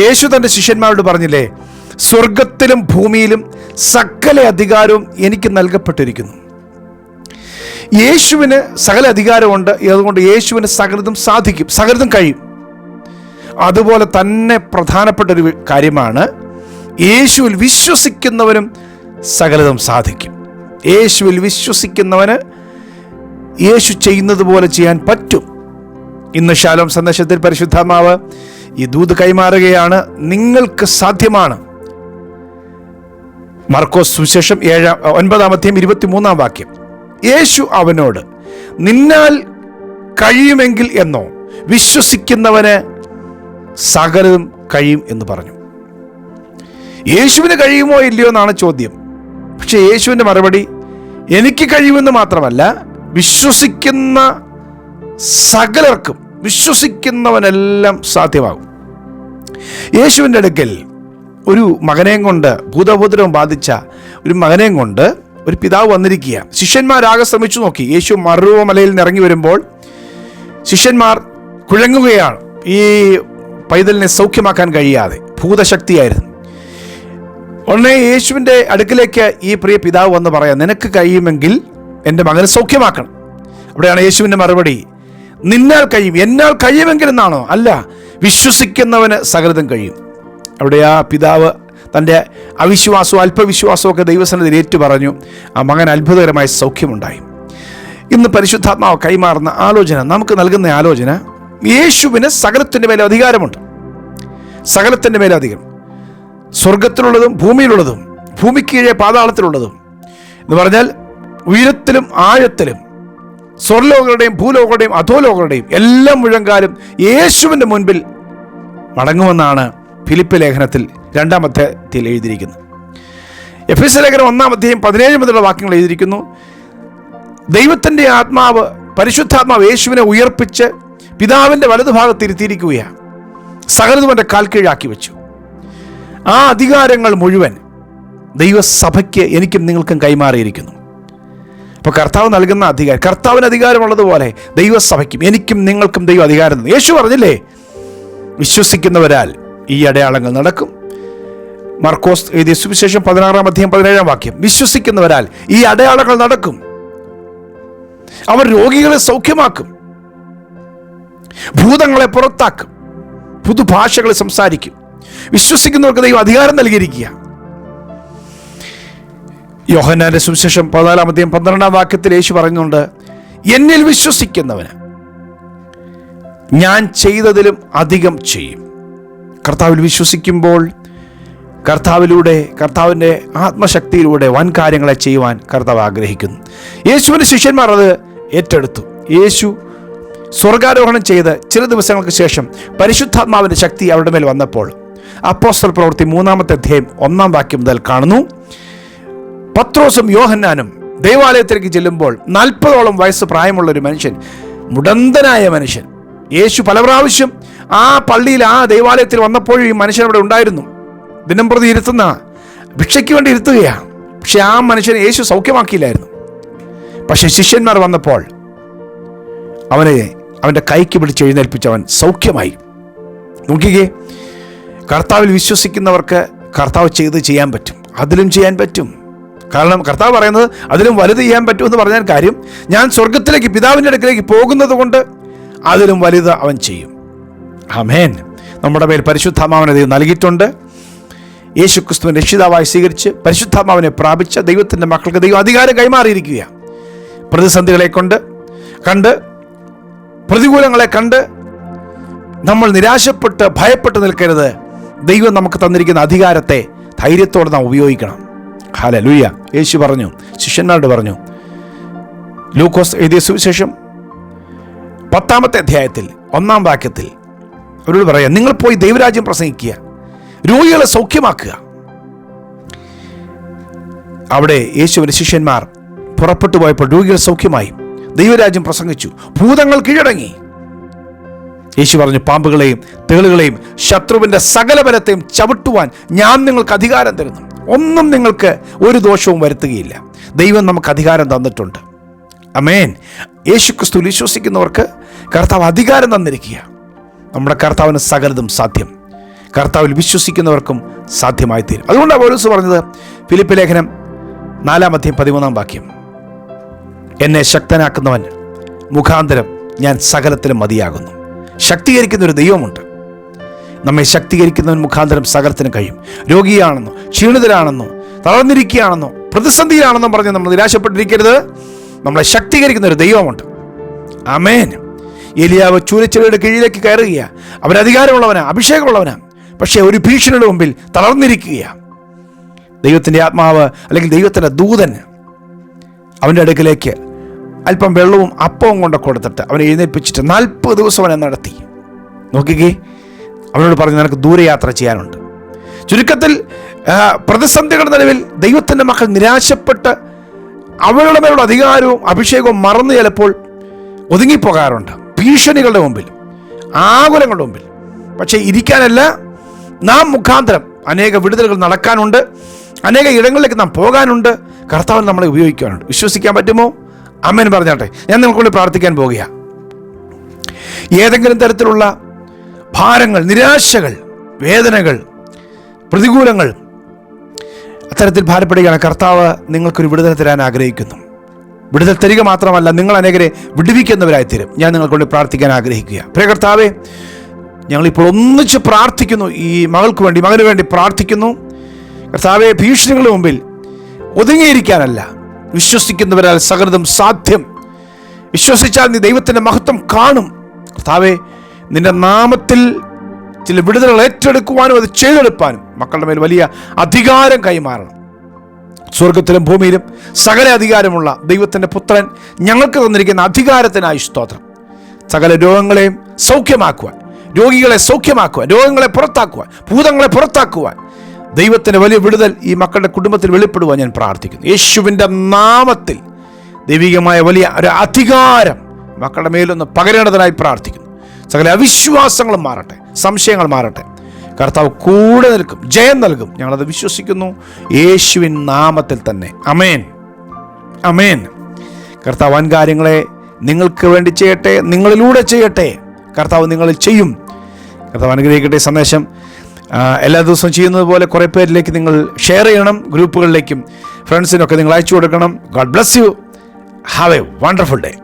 യേശു തന്റെ ശിഷ്യന്മാരോട് പറഞ്ഞില്ലേ സ്വർഗത്തിലും ഭൂമിയിലും സകല അധികാരവും എനിക്ക് നൽകപ്പെട്ടിരിക്കുന്നു. യേശുവിന് സകല അധികാരമുണ്ട് അതുകൊണ്ട് യേശുവിന് സകലതും സാധിക്കും സകലതും കഴിയും. അതുപോലെ തന്നെ പ്രധാനപ്പെട്ട ഒരു കാര്യമാണ് യേശുവിൽ വിശ്വസിക്കുന്നവനും സകലതും സാധിക്കും. യേശുവിൽ വിശ്വസിക്കുന്നവന് യേശു ചെയ്യുന്നത് പോലെ ചെയ്യാൻ പറ്റും. ഇന്ന് ശാലോം സന്ദേശത്തിൽ പരിശുദ്ധാത്മാവ് ഈ ദൂത് കൈമാറുകയാണ്. നിങ്ങൾക്ക് സാധ്യമാണ്. മർക്കോസ് സുവിശേഷം ഏഴാം ഒൻപതാമത്തെയും ഇരുപത്തിമൂന്നാം വാക്യം. യേശു അവനോട് നിന്നാൽ കഴിയുമെങ്കിൽ എന്നോ? വിശ്വസിക്കുന്നവന് സകലതും കഴിയും എന്ന് പറഞ്ഞു. യേശുവിന് കഴിയുമോ ഇല്ലയോ എന്നാണ് ചോദ്യം. പക്ഷേ യേശുവിന്റെ മറുപടി എനിക്ക് കഴിയുമെന്ന് മാത്രമല്ല വിശ്വസിക്കുന്ന സകലർക്കും വിശ്വസിക്കുന്നവനെല്ലാം സാധ്യമാകും. യേശുവിന്റെ അടുക്കൽ ഒരു മകനെയും കൊണ്ട് ഭൂതഭൂതരവും ബാധിച്ച ഒരു മകനെയും കൊണ്ട് ഒരു പിതാവ് വന്നിരിക്കുക ശിഷ്യന്മാരാകെ ശ്രമിച്ചു നോക്കി. യേശു മറുവ മലയിൽ നിന്ന് ഇറങ്ങി വരുമ്പോൾ ശിഷ്യന്മാർ കുഴങ്ങുകയാണ്. ഈ പൈതലിനെ സൗഖ്യമാക്കാൻ കഴിയാതെ ഭൂതശക്തിയായിരുന്നു. ഉടനെ യേശുവിന്റെ അടുക്കിലേക്ക് ഈ പ്രിയ പിതാവ് വന്ന് പറയാം നിനക്ക് കഴിയുമെങ്കിൽ എന്റെ മകനെ സൗഖ്യമാക്കണം. അവിടെയാണ് യേശുവിന്റെ മറുപടി. നിന്നാൽ കഴിയും എന്നാൽ കഴിയുമെങ്കിൽ എന്നാണോ അല്ല വിശ്വസിക്കുന്നവന് സകലതും കഴിയും. അവിടെ ആ പിതാവ് തന്റെ അവിശ്വാസവും അല്പവിശ്വാസവും ഒക്കെ ദൈവസനത്തിൽ ഏറ്റു പറഞ്ഞു ആ മകൻ അത്ഭുതകരമായ സൗഖ്യമുണ്ടായി. ഇന്ന് പരിശുദ്ധാത്മാവ് കൈമാറുന്ന ആലോചന നമുക്ക് നൽകുന്ന ആലോചന യേശുവിന് സകലത്തിന്റെ മേലെ അധികാരമുണ്ട്. സകലത്തിന്റെ മേലെ അധികം. സ്വർഗത്തിലുള്ളതും ഭൂമിയിലുള്ളതും ഭൂമിക്ക് കീഴെ പാതാളത്തിലുള്ളതും. എന്ന് പറഞ്ഞാൽ ഉയരത്തിലും ആഴത്തിലും സ്വർലോകങ്ങളുടെയും ഭൂലോകങ്ങളുടെയും അധോലോകങ്ങളുടെയും എല്ലാം മുഴങ്കാലും യേശുവിന്റെ മുൻപിൽ മടങ്ങുമെന്നാണ് ഫിലിപ്പ് ലേഖനത്തിൽ രണ്ടാമത്തെ അധ്യായത്തിൽ എഴുതിയിരിക്കുന്നത്. എഫ് എസ് ലേഖനം ഒന്നാം അധ്യായം പതിനേഴ് മുതലുള്ള വാക്യങ്ങൾ എഴുതിയിരിക്കുന്നു. ദൈവത്തിന്റെ ആത്മാവ് പരിശുദ്ധാത്മാവ് യേശുവിനെ ഉയർപ്പിച്ച് പിതാവിന്റെ വലതുഭാഗത്ത് ഇരുത്തിയിരിക്കുകയാണ്. സകലതും എന്റെ കാൽ കീഴാക്കി വെച്ചു. ആ അധികാരങ്ങൾ മുഴുവൻ ദൈവസഭയ്ക്ക് എനിക്കും നിങ്ങൾക്കും കൈമാറിയിരിക്കുന്നു. അപ്പോൾ കർത്താവ് നൽകുന്ന അധികാരം കർത്താവിന് അധികാരമുള്ളതുപോലെ ദൈവസഭയ്ക്കും എനിക്കും നിങ്ങൾക്കും ദൈവം അധികാരം യേശു പറഞ്ഞില്ലേ? വിശ്വസിക്കുന്നവരാൽ ഈ അടയാളങ്ങൾ നടക്കും. മർക്കോസ് എഴുതിയ സുവിശേഷം പതിനാറാം അധ്യായം പതിനേഴാം വാക്യം വിശ്വസിക്കുന്നവരാൽ ഈ അടയാളങ്ങൾ നടക്കും. അവർ രോഗികളെ സൗഖ്യമാക്കും. ഭൂതങ്ങളെ പുറത്താക്കും. പുതുഭാഷകളെ സംസാരിക്കും. വിശ്വസിക്കുന്നവർക്ക് ദൈവം അധികാരം നൽകിയിരിക്കുക യോഹന്നാന്റെ സുവിശേഷം പതിനാലാം അധ്യായം പന്ത്രണ്ടാം വാക്യത്തിൽ യേശു പറയുന്നുണ്ട് എന്നിൽ വിശ്വസിക്കുന്നവന് ഞാൻ ചെയ്തതിലും അധികം ചെയ്യും. കർത്താവിൽ വിശ്വസിക്കുമ്പോൾ കർത്താവിലൂടെ കർത്താവിന്റെ ആത്മശക്തിയിലൂടെ വൻ കാര്യങ്ങളെ ചെയ്യുവാൻ കർത്താവ് ആഗ്രഹിക്കുന്നു. യേശുവിന്റെ ശിഷ്യന്മാർ അത് ഏറ്റെടുത്തു. യേശു സ്വർഗാരോഹണം ചെയ്ത് ചില ദിവസങ്ങൾക്ക് ശേഷം പരിശുദ്ധാത്മാവിന്റെ ശക്തി അവരുടെ മേൽ വന്നപ്പോൾ അപ്പോസ്റ്റൽ പ്രവൃത്തി മൂന്നാമത്തെ അധ്യായം ഒന്നാം വാക്യം മുതൽ കാണുന്നു പത്രോസും യോഹന്നാനും ദൈവാലയത്തിലേക്ക് ചെല്ലുമ്പോൾ നാൽപ്പതോളം വയസ്സ് പ്രായമുള്ള ഒരു മനുഷ്യൻ മുടന്തനായ മനുഷ്യൻ. യേശു പല പ്രാവശ്യം ആ പള്ളിയിൽ ആ ദൈവാലയത്തിൽ വന്നപ്പോഴും ഈ മനുഷ്യൻ അവിടെ ഉണ്ടായിരുന്നു. ദിനം പ്രതി ഇരുത്തുന്ന ഭിക്ഷയ്ക്ക് വേണ്ടി ഇരുത്തുകയാണ്. പക്ഷെ ആ മനുഷ്യനെ യേശു സൗഖ്യമാക്കിയില്ലായിരുന്നു. പക്ഷെ ശിഷ്യന്മാർ വന്നപ്പോൾ അവനെ അവന്റെ കൈക്ക് പിടിച്ച് എഴുന്നേൽപ്പിച്ചവൻ സൗഖ്യമായി. നോക്കിക്കേ കർത്താവിൽ വിശ്വസിക്കുന്നവർക്ക് കർത്താവ് ചെയ്ത് ചെയ്യാൻ പറ്റും. അതിലും ചെയ്യാൻ പറ്റും. കാരണം കർത്താവ് പറയുന്നത് അതിലും വലുത് ചെയ്യാൻ പറ്റുമെന്ന് പറഞ്ഞാൽ കാര്യം ഞാൻ സ്വർഗത്തിലേക്ക് പിതാവിന്റെ അടുക്കിലേക്ക് പോകുന്നത് കൊണ്ട് അതിലും വലുത് അവൻ ചെയ്യും. അമേൻ നമ്മുടെ മേൽ പരിശുദ്ധാമാവനെ ദൈവം നൽകിയിട്ടുണ്ട്. യേശു ക്രിസ്തുവിൻ രക്ഷിതാവായി സ്വീകരിച്ച് പരിശുദ്ധാമാവിനെ പ്രാപിച്ച ദൈവത്തിന്റെ മക്കൾക്ക് ദൈവം അധികാരം കൈമാറിയിരിക്കുകയാണ് പ്രതിസന്ധികളെ കൊണ്ട് കണ്ട് പ്രതികൂലങ്ങളെ കണ്ട് നമ്മൾ നിരാശപ്പെട്ട് ഭയപ്പെട്ട് നിൽക്കരുത്. ദൈവം നമുക്ക് തന്നിരിക്കുന്ന അധികാരത്തെ ധൈര്യത്തോടെ നാം ഉപയോഗിക്കണം. ഹാല ലൂയ യേശു പറഞ്ഞു ശിഷ്യന്മാരോട് പറഞ്ഞു ലൂക്കോസ് എഴുതിയ സുവിശേഷം പത്താമത്തെ അധ്യായത്തിൽ ഒന്നാം വാക്യത്തിൽ അവരോട് പറയാം നിങ്ങൾ പോയി ദൈവരാജ്യം പ്രസംഗിക്കുക രോഗികളെ സൗഖ്യമാക്കുക. അവിടെ യേശുവിന്റെ ശിഷ്യന്മാർ പുറപ്പെട്ടു പോയപ്പോൾ രോഗികൾ സൗഖ്യമായി ദൈവരാജ്യം പ്രസംഗിച്ചു ഭൂതങ്ങൾ കീഴടങ്ങി. യേശു പറഞ്ഞു പാമ്പുകളെയും തേളുകളെയും ശത്രുവിന്റെ സകല ബലത്തെയും ചവിട്ടുവാൻ ഞാൻ നിങ്ങൾക്ക് അധികാരം തരുന്നു. ഒന്നും നിങ്ങൾക്ക് ഒരു ദോഷവും വരുത്തുകയില്ല. ദൈവം നമുക്ക് അധികാരം തന്നിട്ടുണ്ട്. അമേൻ യേശു ക്രിസ്തു വിശ്വസിക്കുന്നവർക്ക് കർത്താവ് അധികാരം തന്നിരിക്കുക നമ്മുടെ കർത്താവിന് സകലതും സാധ്യം. കർത്താവിൽ വിശ്വസിക്കുന്നവർക്കും സാധ്യമായി തീരും അതുകൊണ്ടാണ് പൗലോസ് പറഞ്ഞത് ഫിലിപ്പ് ലേഖനം നാലാം അധ്യം പതിമൂന്നാം വാക്യം. എന്നെ ശക്തനാക്കുന്നവൻ മുഖാന്തരം ഞാൻ സകലത്തിലും മതിയാകുന്നു. ശക്തീകരിക്കുന്ന ഒരു ദൈവമുണ്ട്. നമ്മെ ശക്തീകരിക്കുന്നവൻ മുഖാന്തരം സകലത്തിനും കഴിയും. രോഗിയാണെന്നോ ക്ഷീണിതരാണെന്നോ തളർന്നിരിക്കുകയാണെന്നോ പ്രതിസന്ധിയിലാണെന്നോ പറഞ്ഞ് നമ്മൾ നിരാശപ്പെട്ടിരിക്കരുത്. നമ്മളെ ശക്തീകരിക്കുന്ന ഒരു ദൈവമുണ്ട്. അമേൻ എലിയാവ് ചൂരച്ചിലയുടെ കീഴിലേക്ക് കയറുകയാണ് അവരധികാരമുള്ളവനാ അധികാരമുള്ളവനാ അഭിഷേകമുള്ളവനാ. പക്ഷേ ഒരു ഭീഷണിയുടെ മുമ്പിൽ തളർന്നിരിക്കുകയാണ് ദൈവത്തിന്റെ ആത്മാവ് അല്ലെങ്കിൽ ദൈവത്തിന്റെ ദൂതൻ അവന്റെ അടുക്കിലേക്ക് അല്പം വെള്ളവും അപ്പവും കൊണ്ട് കൊടുത്തിട്ട് അവനെ എഴുന്നേൽപ്പിച്ചിട്ട് നാൽപ്പത് ദിവസം അവനെ നടത്തി. നോക്കിക്കേ അവനോട് പറഞ്ഞു നിനക്ക് ദൂരയാത്ര ചെയ്യാനുണ്ട്. ചുരുക്കത്തിൽ പ്രതിസന്ധികളുടെ നിലവിൽ ദൈവത്തിന്റെ മക്കൾ നിരാശപ്പെട്ട് അവരുടെ മേലുള്ള അധികാരവും അഭിഷേകവും മറന്നു ചിലപ്പോൾ ഒതുങ്ങിപ്പോകാറുണ്ട്. ഭീഷണികളുടെ മുമ്പിൽ ആകുലങ്ങളുടെ മുമ്പിൽ. പക്ഷേ ഇരിക്കാനല്ല നാം മുഖാന്തരം അനേക വിടുതലുകൾ നടക്കാനുണ്ട്. അനേക ഇടങ്ങളിലേക്ക് നാം പോകാനുണ്ട്. കർത്താവ് നമ്മളെ ഉപയോഗിക്കാനുണ്ട് വിശ്വസിക്കാൻ പറ്റുമോ? അമ്മേൻ പറഞ്ഞാട്ടെ. ഞാൻ നിങ്ങൾക്ക് വേണ്ടി പ്രാർത്ഥിക്കാൻ പോകുകയാണ് ഏതെങ്കിലും തരത്തിലുള്ള ഭാരങ്ങൾ നിരാശകൾ വേദനകൾ പ്രതികൂലങ്ങൾ. അത്തരത്തിൽ ഭാരപ്പെടുകയാണ് കർത്താവ് നിങ്ങൾക്കൊരു വിടുതൽ തരാൻ ആഗ്രഹിക്കുന്നു. വിടുതൽ തരിക മാത്രമല്ല നിങ്ങൾ അനേകരെ വിടുവിക്കുന്നവരായി തരും ഞാൻ നിങ്ങൾക്കൊണ്ട് പ്രാർത്ഥിക്കാൻ ആഗ്രഹിക്കുക. പ്രിയ കർത്താവെ ഞങ്ങളിപ്പോൾ ഒന്നിച്ച് പ്രാർത്ഥിക്കുന്നു. ഈ മകൾക്ക് വേണ്ടി മകന് വേണ്ടി പ്രാർത്ഥിക്കുന്നു. കർത്താവെ ഭീഷണികളുടെ മുമ്പിൽ ഒതുങ്ങിയിരിക്കാനല്ല. വിശ്വസിക്കുന്നവരാൽ സകൃതം സാധ്യം. വിശ്വസിച്ചാൽ നീ ദൈവത്തിന്റെ മഹത്വം കാണും. കർത്താവെ നിന്റെ നാമത്തിൽ ചില വിടുതലുകൾ ഏറ്റെടുക്കുവാനും അത് ചെയ്തെടുപ്പാനും മക്കളുടെ മേൽ വലിയ അധികാരം കൈമാറണം. സ്വർഗത്തിലും ഭൂമിയിലും സകല അധികാരമുള്ള ദൈവത്തിന്റെ പുത്രൻ ഞങ്ങൾക്ക് തന്നിരിക്കുന്ന അധികാരത്തിനായി സ്തോത്രം. സകല രോഗങ്ങളെയും സൗഖ്യമാക്കുവാൻ രോഗികളെ സൗഖ്യമാക്കുവാൻ രോഗങ്ങളെ പുറത്താക്കുവാൻ ഭൂതങ്ങളെ പുറത്താക്കുവാൻ ദൈവത്തിന്റെ വലിയ വിടുതൽ ഈ മക്കളുടെ കുടുംബത്തിൽ വെളിപ്പെടുവാൻ ഞാൻ പ്രാർത്ഥിക്കുന്നു. യേശുവിന്റെ നാമത്തിൽ ദൈവികമായ വലിയ ഒരു അധികാരം മക്കളുടെ മേലൊന്ന് പകരേണ്ടതിനായി പ്രാർത്ഥിക്കുന്നു. സകല അവിശ്വാസങ്ങളും മാറട്ടെ സംശയങ്ങൾ മാറട്ടെ. കർത്താവ് കൂടെ നിൽക്കും ജയം നൽകും. ഞങ്ങളത് വിശ്വസിക്കുന്നു. യേശുവിൻ നാമത്തിൽ തന്നെ. അമേൻ അമേൻ കർത്താവ് വൻ കാര്യങ്ങളെ നിങ്ങൾക്ക് വേണ്ടി ചെയ്യട്ടെ നിങ്ങളിലൂടെ ചെയ്യട്ടെ. കർത്താവ് നിങ്ങളിൽ ചെയ്യും. കർത്താവ് അനുഗ്രഹിക്കട്ടെ സന്ദേശം. എല്ലാ ദിവസവും ചെയ്യുന്നത് പോലെ കുറേ പേരിലേക്ക് നിങ്ങൾ ഷെയർ ചെയ്യണം ഗ്രൂപ്പുകളിലേക്കും. ഫ്രണ്ട്സിനൊക്കെ നിങ്ങൾ അയച്ചു കൊടുക്കണം. God bless you have a wonderful day